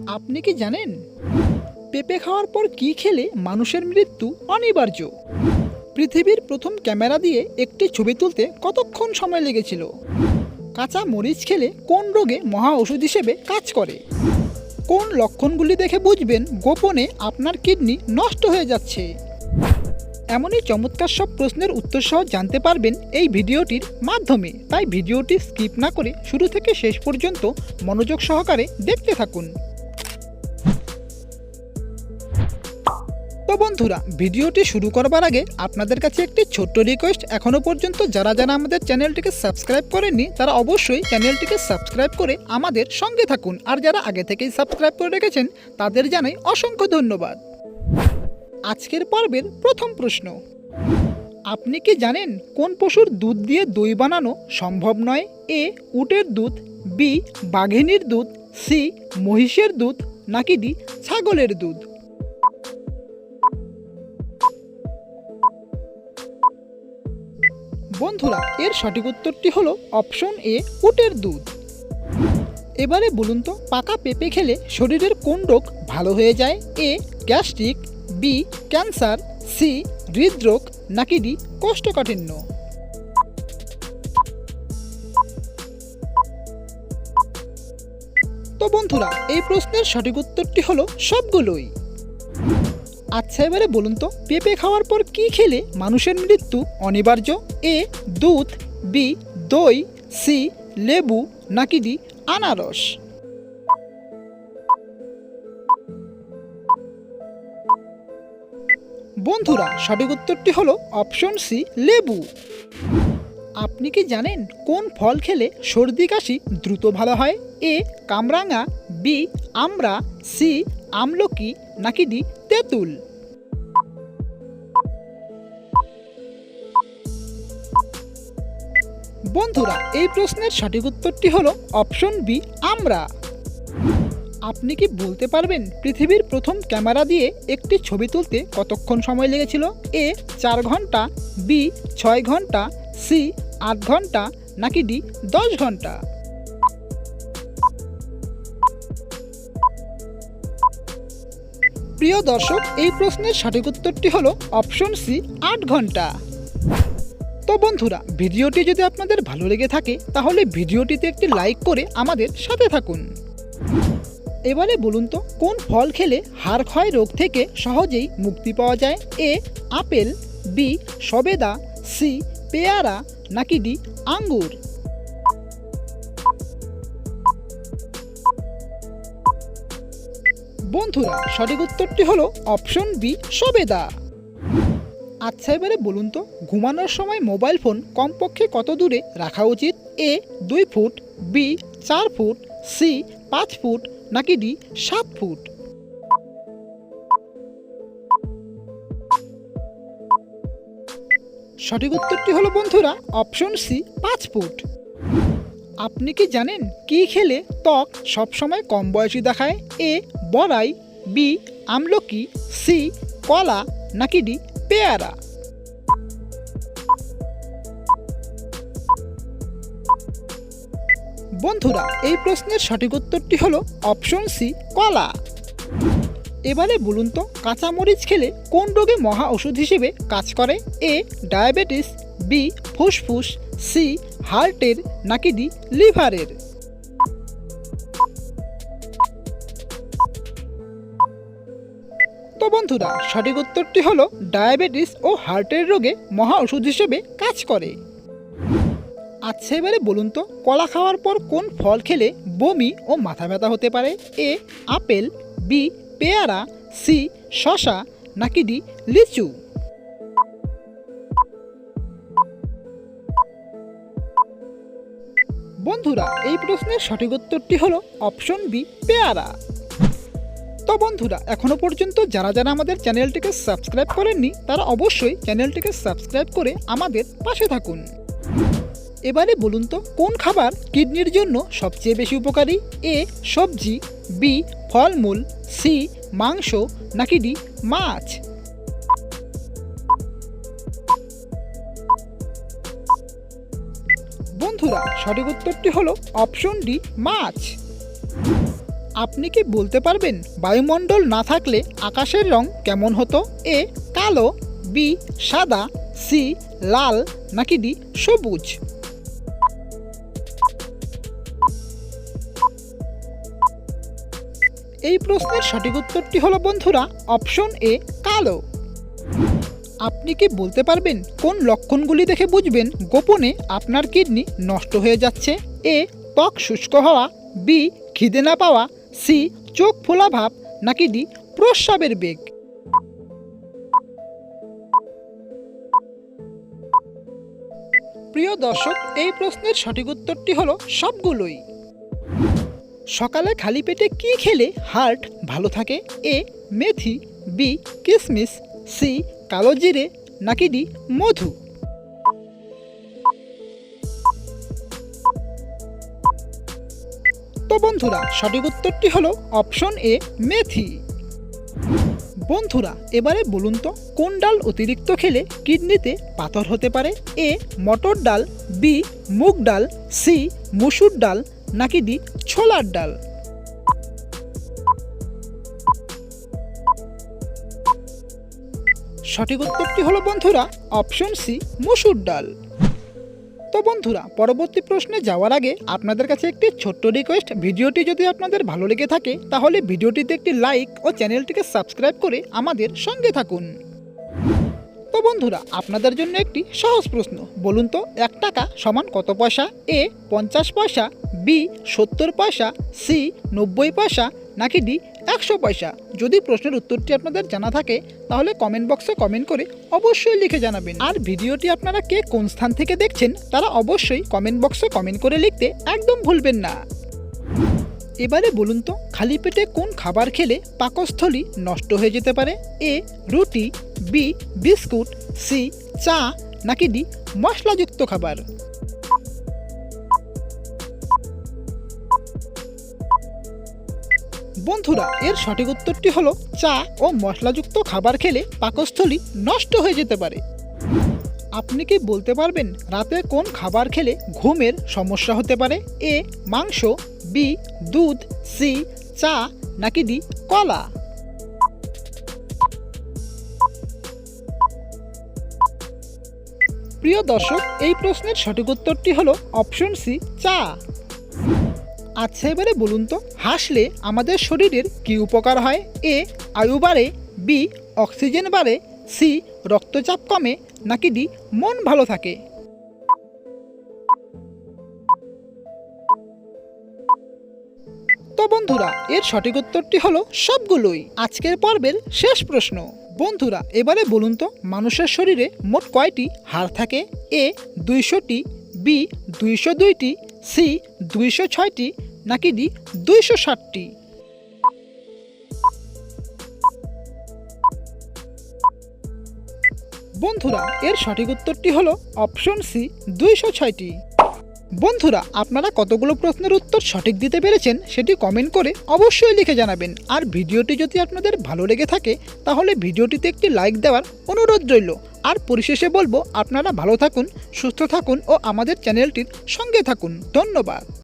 আপনি কি জানেন? পেঁপে খাওয়ার পর কি খেলে মানুষের মৃত্যু অনিবার্য? পৃথিবীর প্রথম ক্যামেরা দিয়ে একটি ছবি তুলতে কতক্ষণ সময় লেগেছিল? কাঁচা মরিচ খেলে কোন রোগে মহা ওষুধ হিসেবে কাজ করে? কোন লক্ষণগুলি দেখে বুঝবেন গোপনে আপনার কিডনি নষ্ট হয়ে যাচ্ছে? এমনই চমৎকার সব প্রশ্নের উত্তর সহ জানতে পারবেন এই ভিডিওটির মাধ্যমে। তাই ভিডিওটি স্কিপ না করে শুরু থেকে শেষ পর্যন্ত মনোযোগ সহকারে দেখতে থাকুন। তো বন্ধুরা, ভিডিওটি শুরু করবার আগে আপনাদের কাছে একটি ছোট্ট রিকোয়েস্ট এখনও পর্যন্ত যারা যারা আমাদের চ্যানেলটিকে সাবস্ক্রাইব করেননি, তারা অবশ্যই চ্যানেলটিকে সাবস্ক্রাইব করে আমাদের সঙ্গে থাকুন। আর যারা আগে থেকেই সাবস্ক্রাইব করে রেখেছেন, তাদের জানাই অসংখ্য ধন্যবাদ। আজকের পর্বের প্রথম প্রশ্ন, আপনি কি জানেন কোন পশুর দুধ দিয়ে দই বানানো সম্ভব নয়? এ, উটের দুধ, বি, বাঘিনীর দুধ, সি, মহিষের দুধ, নাকি ডি, ছাগলের দুধ? বন্ধুরা, এর সঠিক উত্তরটি হলো অপশন এ, উটের দুধ। এবারে বলুন তো, পাকা পেঁপে খেলে শরীরের কোন রোগ ভালো হয়ে যায়? A, gastric, B, cancer, C, হৃদরোগ, নাকি ডি, কোষ্ঠকাঠিন্য? তো বন্ধুরা, এই প্রশ্নের সঠিক উত্তরটি হলো সবগুলোই। আচ্ছা এবারে বলুন তো, পেঁপে খাওয়ার পর কি খেলে মানুষের মৃত্যু অনিবার্য? এ, দুধ, বি, দই, সি, লেবু, নাকি ডি, আনারস? বন্ধুরা, সঠিক উত্তরটি হলো অপশন সি, লেবু। আপনি কি জানেন কোন ফল খেলে সর্দি কাশি দ্রুত ভালো হয়? এ, কামরাঙা, বি আমরা সি আমলকি নাকি ডি তেঁতুল? বন্ধুরা, এই প্রশ্নের সঠিক উত্তরটি হলো অপশন বি, আমরা। আপনি কি বলতে পারবেন পৃথিবীর প্রথম ক্যামেরা দিয়ে একটি ছবি তুলতে কতক্ষণ সময় লেগেছিল? এ, চার ঘণ্টা, বি, ছয় ঘণ্টা, সি, আট ঘণ্টা, নাকি ডি, দশ ঘণ্টা? প্রিয় দর্শক, এই প্রশ্নের সঠিক উত্তরটি হলো অপশন সি, আট ঘণ্টা। তো বন্ধুরা, ভিডিওটি যদি আপনাদের ভালো লেগে থাকে, তাহলে ভিডিওটিতে একটি লাইক করে আমাদের সাথে থাকুন। এবারে বলুন তো, কোন ফল খেলে হাড় ক্ষয় রোগ থেকে সহজেই মুক্তি পাওয়া যায়? এ, আপেল, বি, সবেদা, সি, পেয়ারা, নাকি ডি, আঙ্গুর? বন্ধুরা, সঠিক উত্তরটি হলো অপশন বি, সবেদা। আচ্ছা এবারে বলুন তো, ঘুমানোর সময় মোবাইল ফোন কমপক্ষে কত দূরে রাখা উচিত? এ, দুই ফুট, বি, চার ফুট, সি, পাঁচ ফুট, নাকি ডি, সাত ফুট? সঠিক উত্তরটি হলো বন্ধুরা, অপশন সি, পাঁচ ফুট। আপনি কি জানেন কি খেলে ত্বক সবসময় কম বয়সী দেখায়? এ বড়াই বি, আমলকি, সি, কলা, নাকি ডি, পেয়ারা। বন্ধুরা, এই প্রশ্নের সঠিক উত্তরটি হলো অপশন সি, কলা। এবারে বলুন তো, কাঁচামরিচ খেলে কোন রোগে মহা ওষুধ হিসেবে কাজ করে? এ, ডায়াবেটিস, বি, ফুসফুস, সি, হার্টের, নাকি ডি, লিভারের। তো বন্ধুরা, সঠিক উত্তরটি হলো ডায়াবেটিস ও হার্টের রোগে মহা ওষুধ হিসেবে কাজ করে। আচ্ছা এবারে বলুন তো, কলা খাওয়ার পর কোন ফল খেলে বমি ও মাথা ব্যথা হতে পারে? এ, আপেল, বি, পেয়ারা, সি শশা নাকি ডি, লিচু? বন্ধুরা, এই প্রশ্নের সঠিক উত্তরটি হলো অপশন বি, পেয়ারা। তো বন্ধুরা, এখনও পর্যন্ত যারা যারা আমাদের চ্যানেলটিকে সাবস্ক্রাইব করেননি, তারা অবশ্যই চ্যানেলটিকে সাবস্ক্রাইব করে আমাদের পাশে থাকুন। এবারে বলুন তো, কোন খাবার কিডনির জন্য সবচেয়ে বেশি উপকারী? এ, সবজি, বি, ফলমূল, সি, মাংস, নাকি ডি, মাছ? বন্ধুরা, সঠিক উত্তরটি হলো অপশন ডি, মাছ। আপনি কি বলতে পারবেন বায়ুমণ্ডল না থাকলে আকাশের রং কেমন হতো? এ, কালো, বি, সাদা, সি, লাল, নাকি ডি, সবুজ? এই প্রশ্নের সঠিক উত্তরটি হলো, বন্ধুরা, অপশন এ, কালো। আপনি কি বলতে পারবেন কোন লক্ষণগুলি দেখে বুঝবেন? গোপনে আপনার কিডনি নষ্ট হয়ে যাচ্ছে। এ, ত্বক শুষ্ক হওয়া। বি, খিদে না পাওয়া। সি চোখ ফোলা ভাব নাকি ডি প্রস্রাবের বেগ? প্রিয় দর্শক, এই প্রশ্নের সঠিক উত্তরটি হলো সবগুলোই। সকালে খালি পেটে কি খেলে হার্ট ভালো থাকে? এ মেথি, বি কিসমিস, সি কালো জিরে নাকি ডি মধু? তো বন্ধুরা, সঠিক উত্তরটি হলো অপশন এ, মেথি। বন্ধুরা, এবারে বলুন তো, কোন ডাল অতিরিক্ত খেলে কিডনিতে পাথর হতে পারে? এ, মটর ডাল, বি, মুগ ডাল, সি, মুসুর ডাল, নাকি ডি, ছোলার ডাল? সঠিক উত্তরটি হলো বন্ধুরা, অপশন সি, মুসুর ডাল। তো বন্ধুরা, পরবর্তী প্রশ্নে যাওয়ার আগে আপনাদের কাছে একটি ছোট্ট রিকোয়েস্ট ভিডিওটি যদি আপনাদের ভালো লেগে থাকে, তাহলে ভিডিওটিতে একটি লাইক ও চ্যানেলটিকে সাবস্ক্রাইব করে আমাদের সঙ্গে থাকুন। তো বন্ধুরা, আপনাদের জন্য একটি সহজ প্রশ্ন। বলুন তো, এক টাকা সমান কত পয়সা? এ, পঞ্চাশ পয়সা, বি, সত্তর পয়সা, সি, নব্বই পয়সা নাকি ডি একশো পয়সা? যদি প্রশ্নের উত্তরটি আপনাদের জানা থাকে, তাহলে কমেন্ট বক্সে কমেন্ট করে অবশ্যই লিখে জানাবেন। আর ভিডিওটি আপনারা কে কোন স্থান থেকে দেখছেন, তারা অবশ্যই কমেন্ট বক্সে কমেন্ট করে লিখতে একদম ভুলবেন না। এবারে বলুন তো, খালি পেটে কোন খাবার খেলে পাকস্থলী নষ্ট হয়ে যেতে পারে? এ, রুটি, বি, বিস্কুট, সি, চা, নাকি ডি, মশলাযুক্ত খাবার? বন্ধুরা, এর সঠিক উত্তরটি হলো চা ও মশলাযুক্ত খাবার খেলে পাকস্থলী নষ্ট হয়ে যেতে পারে। আপনি কি বলতে পারবেন রাতে কোন খাবার খেলে ঘুমের সমস্যা হতে পারে? এ, মাংস, বি, দুধ, সি, চা, নাকি ডি, কলা? প্রিয় দর্শক, এই প্রশ্নের সঠিক উত্তরটি হলো অপশন সি, চা। আচ্ছা এবারে বলুন তো, হাসলে আমাদের শরীরের কি উপকার হয়? এ, আয়ু বাড়ে, বি, অক্সিজেন বাড়ে, সি, রক্তচাপ কমে, নাকি ডি, মন ভালো থাকে? তো বন্ধুরা, এর সঠিক উত্তরটি হলো সবগুলোই। আজকের পর্বের শেষ প্রশ্ন। বন্ধুরা, এবারে বলুন তো, মানুষের শরীরে মোট কয়টি হাড় থাকে? এ, দুইশোটি, বি, দুইশো দুইটি, সি, দুইশো ছয়টি নাকি ডি দুইশো ষাটটি? বন্ধুরা, এর সঠিক উত্তরটি হলো অপশন সি, দুইশো ছয়টি। বন্ধুরা, আপনারা কতগুলো প্রশ্নের উত্তর সঠিক দিতে পেরেছেন সেটি কমেন্ট করে অবশ্যই লিখে জানাবেন। আর ভিডিওটি যদি আপনাদের ভালো লেগে থাকে, তাহলে ভিডিওটিতে একটি লাইক দেওয়ার অনুরোধ রইল। আর পরিশেষে বলব, আপনারা ভালো থাকুন, সুস্থ থাকুন ও আমাদের চ্যানেলটির সঙ্গে থাকুন। ধন্যবাদ।